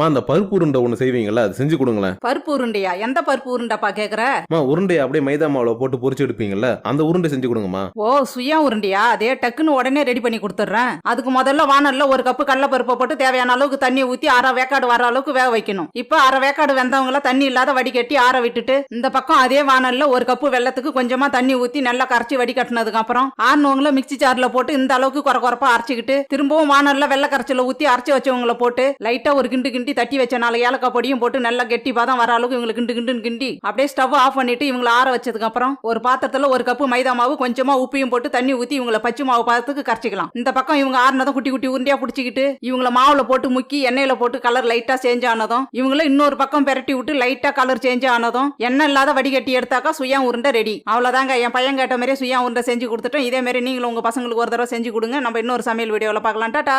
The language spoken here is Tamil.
மா அந்த பருப்பு உருண்டை ஒன்று செய்வீங்கல்ல அது செஞ்சு கொடுங்களேன். பருப்பு உருண்டையா? எந்த பருப்பு உருண்டைப்பா கேக்குற? மா உருண்டையை அப்படியே மைதா மாவுல போட்டு பொரிச்சு எடுப்பீங்கல்ல அந்த உருண்டை செஞ்சு கொடுங்கம்மா. ஓ சுயா உருண்டையா? அதே டக்குன்னு உடனே ரெடி பண்ணி கொடுத்துட்றேன். அதுக்கு முதல்ல வானல்ல ஒரு கப்பு கடலப்பருப்பை போட்டு தேவையான அளவுக்கு தண்ணி ஊத்தி அரை வேக்காடு வர அளவுக்கு வேக வைக்கணும். இப்போ அரை வேக்காடு வெந்தவங்கள தண்ணி இல்லாத வடிகட்டி ஆற விட்டுட்டு இந்த பக்கம் அதே வானல்ல ஒரு கப்பு வெள்ளத்துக்கு கொஞ்சமா தண்ணி ஊத்தி நல்லா கரைச்சி வடிகட்டினதுக்கு அப்புறம் ஆறுனவங்கள மிக்ஸி ஜார்ல போட்டு இந்த அளவுக்கு குறை குறைப்பா அரைச்சிக்கிட்டு திரும்பவும் வானல்ல வெள்ளை கரைச்சல ஊத்தி அரைச்சி வச்சவங்கள போட்டு லைட்டா ஒரு கிண்டு கிண்டி தட்டி வச்ச நாலு ஏலக்காய் பொடியும் போட்டு நல்லா கெட்டி பாதம் வர அளவுக்கு இவங்களுக்கு கிண்டு கிண்டுன்னு கிண்டி அப்படியே ஸ்டவ் ஆஃப் பண்ணிட்டு இவங்களை ஆற வச்சதுக்கு அப்புறம் ஒரு பாத்திரத்துல ஒரு கப்பு மைதா மாவு கொஞ்சமா உப்பையும் போட்டு தண்ணி ஊத்தி இவங்களை பச்சை மாவு பாதத்துக்கு கரைச்சிக்கலாம். இந்த பக்கம் இவங்க ஆறுனதும் குட்டி குட்டி உருண்டியா பிடிச்சிக்கிட்டு இவங்களை மாவுல போட்டு முக்கி எண்ணெயில போட்டு கலர் லைட்டா சேஞ்ச் ஆனதும் இவங்கள இன்னொரு பக்கம் பெரட்டி விட்டு லைட்டா கலர் சேஞ்ச் ஆனதும் எண்ணெய் இல்லாத வடிகட்டி எடுத்தாக்கா சுயா உருண்டை ரெடி அவ்வளவுதாங்க. என் பையன் கேட்ட மாதிரி சுயா உருண்டை செஞ்சு கொடுத்துட்டோம். இதே மாதிரி நீங்களும் உங்க பசங்களுக்கு ஒரு தடவை செஞ்சு கொடுங்க. நம்ம இன்னொரு சமையல் வீடியோவில் பார்க்கலாம். டாட்டா